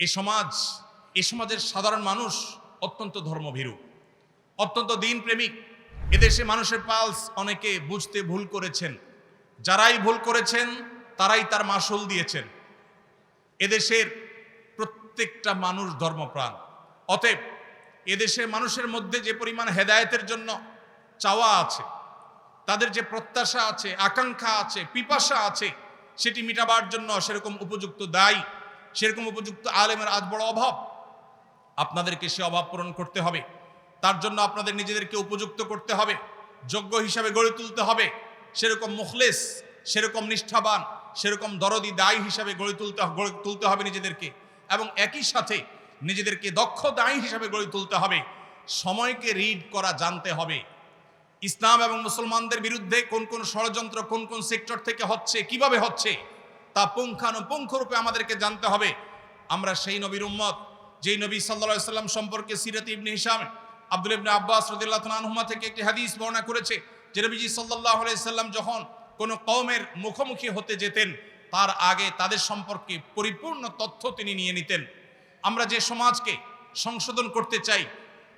এ সমাজ, এ সমাজের সাধারণ মানুষ অত্যন্ত ধর্মভীরু, অত্যন্ত দিনপ্রেমিক। এদেশে মানুষের পালস অনেকে বুঝতে ভুল করেছেন। যারাই ভুল করেছেন, তারাই তার মাসুল দিয়েছেন। এদেশের প্রত্যেকটা মানুষ ধর্মপ্রাণ। অতএব এদেশের মানুষের মধ্যে যে পরিমাণ হেদায়তের জন্য চাওয়া আছে, তাদের যে প্রত্যাশা আছে, আকাঙ্ক্ষা আছে, পিপাসা আছে, সেটি মিটাবার জন্য সেরকম উপযুক্ত দায়ী সেরকম উপযুক্ত আলেমের আজ বড় অভাব। আপনাদেরকে সে অভাব পূরণ করতে হবে। তার জন্য আপনাদের নিজেদেরকে উপযুক্ত করতে হবে। যোগ্য হিসাবে গড়ে তুলতে হবে। সেরকম মুখলেস, সেরকম নিষ্ঠাবান, সেরকম দরদি দায়ী হিসাবে গড়ে তুলতে গড়ে তুলতে হবে নিজেদেরকে। এবং একই সাথে নিজেদেরকে দক্ষ দায়ী হিসাবে গড়ে তুলতে হবে। সময়কে রিড করা জানতে হবে। ইসলাম এবং মুসলমানদের বিরুদ্ধে কোন কোন ষড়যন্ত্র, কোন কোন সেক্টর থেকে হচ্ছে, কীভাবে হচ্ছে তা পুঙ্খানুপুঙ্খ রূপে আমাদেরকে জানতে হবে। আমরা সেই নবীর উম্মত, যেই নবী সাল্লা সাল্লাম সম্পর্কে সিরাত ইবনে হিসাম আব্দুল ইবনে আব্বাস রদিল্লাহ আনহুমা থেকে একটি হাদিস বর্ণনা করেছে, যে নবীজি সাল্লাহ সাল্লাম যখন কোনো কওমের মুখোমুখি হতে যেতেন, তার আগে তাদের সম্পর্কে পরিপূর্ণ তথ্য তিনি নিয়ে নিতেন। আমরা যে সমাজকে সংশোধন করতে চাই,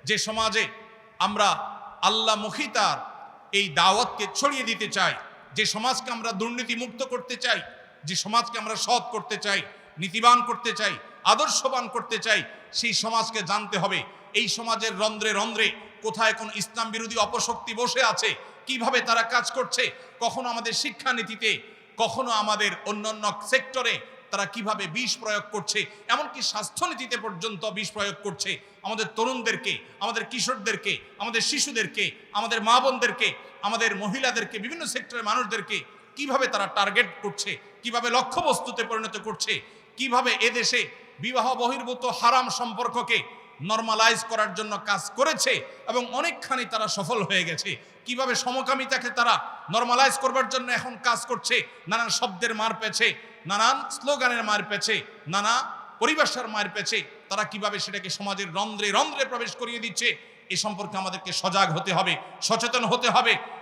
যে সমাজে আমরা আল্লাহ মুখিতার এই দাওয়াতকে ছড়িয়ে দিতে চাই, যে সমাজকে আমরা দুর্নীতি মুক্ত করতে চাই যে সমাজকে আমরা সৎ করতে চাই, নীতিবান করতে চাই, আদর্শবান করতে চাই, সেই সমাজকে জানতে হবে, এই সমাজের রন্ধ্রে রন্ধ্রে কোথায় কোন ইসলাম বিরোধী অপশক্তি বসে আছে, কীভাবে তারা কাজ করছে, কখনো আমাদের শিক্ষানীতিতে, কখনো আমাদের অন্যান্য সেক্টরে তারা কীভাবে বিষ প্রয়োগ করছে, এমনকি স্বাস্থ্যনীতিতে পর্যন্ত বিষ প্রয়োগ করছে, আমাদের তরুণদেরকে, আমাদের কিশোরদেরকে, আমাদের শিশুদেরকে, আমাদের মা বোনদেরকে, আমাদের মহিলাদেরকে, বিভিন্ন সেক্টরের মানুষদেরকে কীভাবে তারা টার্গেট করছে কীভাবে লক্ষ্যবস্তুতে পরিণত করছে, কীভাবে এদেশে বিবাহ বহির্ভূত হারাম সম্পর্ককে নর্মালাইজ করার জন্য কাজ করেছে এবং অনেকখানি তারা সফল হয়ে গেছে, কীভাবে সমকামিতাকে তারা নর্মালাইজ করবার জন্য এখন কাজ করছে, নানান শব্দের মার পেছে নানান স্লোগানের মার পেছে নানা পরিভাষার মার পেছে তারা কীভাবে সেটাকে সমাজের রন্ধ্রে রন্ধ্রে প্রবেশ করিয়ে দিচ্ছে, এ সম্পর্কে আমাদেরকে সজাগ হতে হবে, সচেতন হতে হবে।